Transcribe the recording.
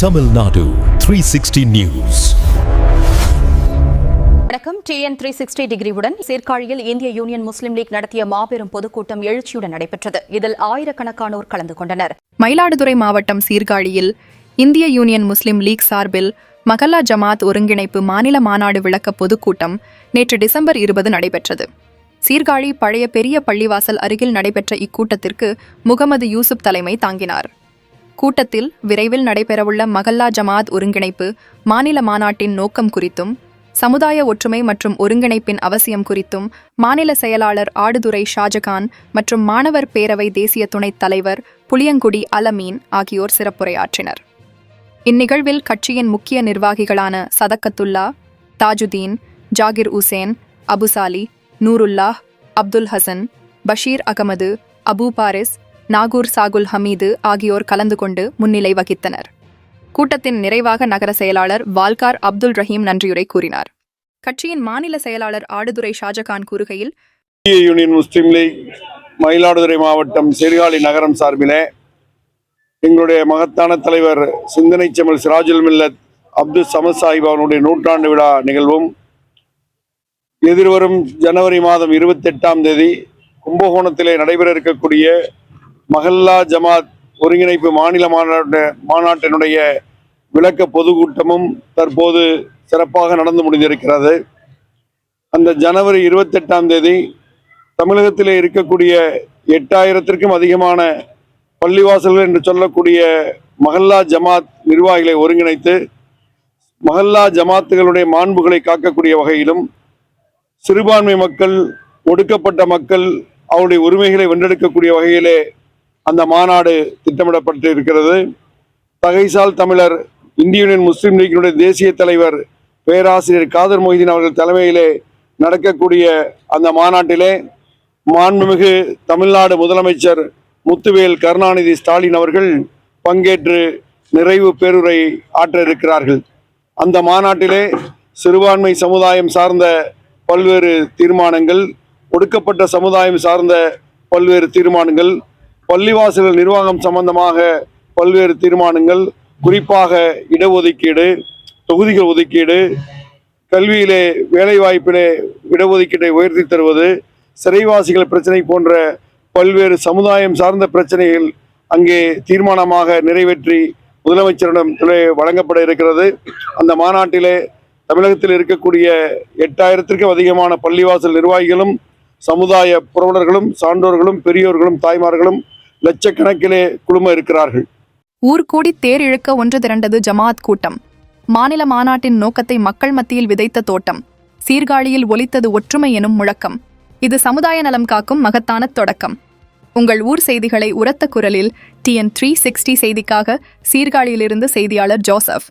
Tamil Nadu 360 News. வணக்கம். TN three sixty டிகிரிவுடன் சீர்காழியில் இந்திய யூனியன் முஸ்லீம் லீக் நடத்திய மாபெரும் பொதுக்கூட்டம் எழுச்சியுடன் நடைபெற்றது. இதில் ஆயிரக்கணக்கானோர் கலந்து கொண்டனர். மயிலாடுதுறை மாவட்டம் சீர்காழியில் இந்திய யூனியன் முஸ்லிம் லீக் சார்பில் மகல்லா ஜமாத் ஒருங்கிணைப்பு மாநில மாநாடு விளக்க பொதுக்கூட்டம் நேற்று டிசம்பர் இருபது நடைபெற்றது. சீர்காழி பழைய பெரிய பள்ளிவாசல் அருகில் நடைபெற்ற இக்கூட்டத்திற்கு முகமது யூசுப் தலைமை தாங்கினார். கூட்டத்தில் விரைவில் நடைபெறவுள்ள மகல்லா ஜமாத் ஒருங்கிணைப்பு மாநில மாநாட்டின் நோக்கம் குறித்தும் சமுதாய ஒற்றுமை மற்றும் ஒருங்கிணைப்பின் அவசியம் குறித்தும் மாநில செயலாளர் ஆடுதுறை ஷாஜகான் மற்றும் மாணவர் பேரவை தேசிய துணைத் தலைவர் புளியங்குடி அலமீன் ஆகியோர் சிறப்புரையாற்றினர். இந்நிகழ்வில் கட்சியின் முக்கிய நிர்வாகிகளான சதக்கத்துல்லா தாஜுதீன் ஜாகிர் உசேன் அபுசாலி நூருல்லாஹ் அப்துல் ஹசன் பஷீர் அகமது அபு பாரிஸ் நாகூர் சாகுல் ஹமீது ஆகியோர் கலந்து கொண்டு முன்னிலை வகித்தனர். கூட்டத்தின் நிறைவாக நகர செயலாளர் வால்கார் அப்துல் ரஹீம் நன்றியுரை கூறினார். கட்சியின் மாநில செயலாளர் ஆடுதுரை ஷாஜகான் கூறுகையில் இந்திய யூனியன் முஸ்லீம் லீக் மயிலாடுதுறை மாவட்டம் சீர்காழி நகரம் சார்பிலே எங்களுடைய மகத்தான தலைவர் சிந்தனை செமல் சிராஜுல் மில்லத் அப்துல் சமத் சாஹிப் அவனுடைய நூற்றாண்டு விழா நிகழ்வும் எதிர்வரும் ஜனவரி மாதம் இருபத்தெட்டாம் தேதி கும்பகோணத்திலே நடைபெற இருக்கக்கூடிய மஹல்லா ஜமாத் ஒருங்கிணைப்பு மாநில மாநாட்டு மாநாட்டினுடைய விளக்க பொதுக்கூட்டமும் தற்போது சிறப்பாக நடந்து முடிந்திருக்கிறது. அந்த ஜனவரி இருபத்தெட்டாம் தேதி தமிழகத்திலே இருக்கக்கூடிய எட்டாயிரத்திற்கும் அதிகமான பள்ளிவாசல்கள் என்று சொல்லக்கூடிய மஹல்லா ஜமாத் நிர்வாகிகளை ஒருங்கிணைத்து மஹல்லா ஜமாத்துகளுடைய மாண்புகளை காக்கக்கூடிய வகையிலும் சிறுபான்மை மக்கள் ஒடுக்கப்பட்ட மக்கள் அவருடைய உரிமைகளை வென்றெடுக்கக்கூடிய வகையிலே அந்த மாநாடு திட்டமிடப்பட்டு இருக்கிறது. தகைசால் தமிழர் இந்திய யூனியன் முஸ்லீம் லீக்கினுடைய தேசிய தலைவர் பேராசிரியர் காதர் மொய்தீன் அவர்கள் தலைமையிலே நடக்கக்கூடிய அந்த மாநாட்டிலே மாண்புமிகு தமிழ்நாடு முதலமைச்சர் முத்துவேல் கருணாநிதி ஸ்டாலின் அவர்கள் பங்கேற்று நிறைவு பேருரை ஆற்ற இருக்கிறார்கள் அந்த மாநாட்டிலே சிறுபான்மை சமுதாயம் சார்ந்த பல்வேறு தீர்மானங்கள் ஒடுக்கப்பட்ட சமுதாயம் சார்ந்த பல்வேறு தீர்மானங்கள் பள்ளிவாசல்கள் நிர்வாகம் சம்பந்தமாக பல்வேறு தீர்மானங்கள் குறிப்பாக இடஒதுக்கீடு தொகுதிகள் ஒதுக்கீடு கல்வியிலே வேலைவாய்ப்பிலே இடஒதுக்கீட்டை உயர்த்தி தருவது சிறைவாசிகள் பிரச்சனை போன்ற பல்வேறு சமுதாயம் சார்ந்த பிரச்சனைகள் அங்கே தீர்மானமாக நிறைவேற்றி முதலமைச்சரிடம் வழங்கப்பட இருக்கிறது. அந்த மாநாட்டிலே தமிழகத்தில் இருக்கக்கூடிய எட்டாயிரத்திற்கும் அதிகமான பள்ளிவாசல் நிர்வாகிகளும் சமுதாய புரவலர்களும் சான்றோர்களும் பெரியோர்களும் தாய்மார்களும் லட்சக்கணக்கிலே குழும இருக்கிறார்கள். ஊர் கூடி தேர் இழுக்க ஒன்று திரண்டது ஜமாத் கூட்டம். மாநில மாநாட்டின் நோக்கத்தை மக்கள் மத்தியில் விதைத்த தோட்டம். சீர்காழியில் ஒலித்தது ஒற்றுமை எனும் முழக்கம். இது சமுதாய நலம் காக்கும் மகத்தான தொடக்கம். உங்கள் ஊர் செய்திகளை உரத்த குரலில் டிஎன் த்ரீ சிக்ஸ்டி செய்திக்காக சீர்காழியிலிருந்து செய்தியாளர் ஜோசப்.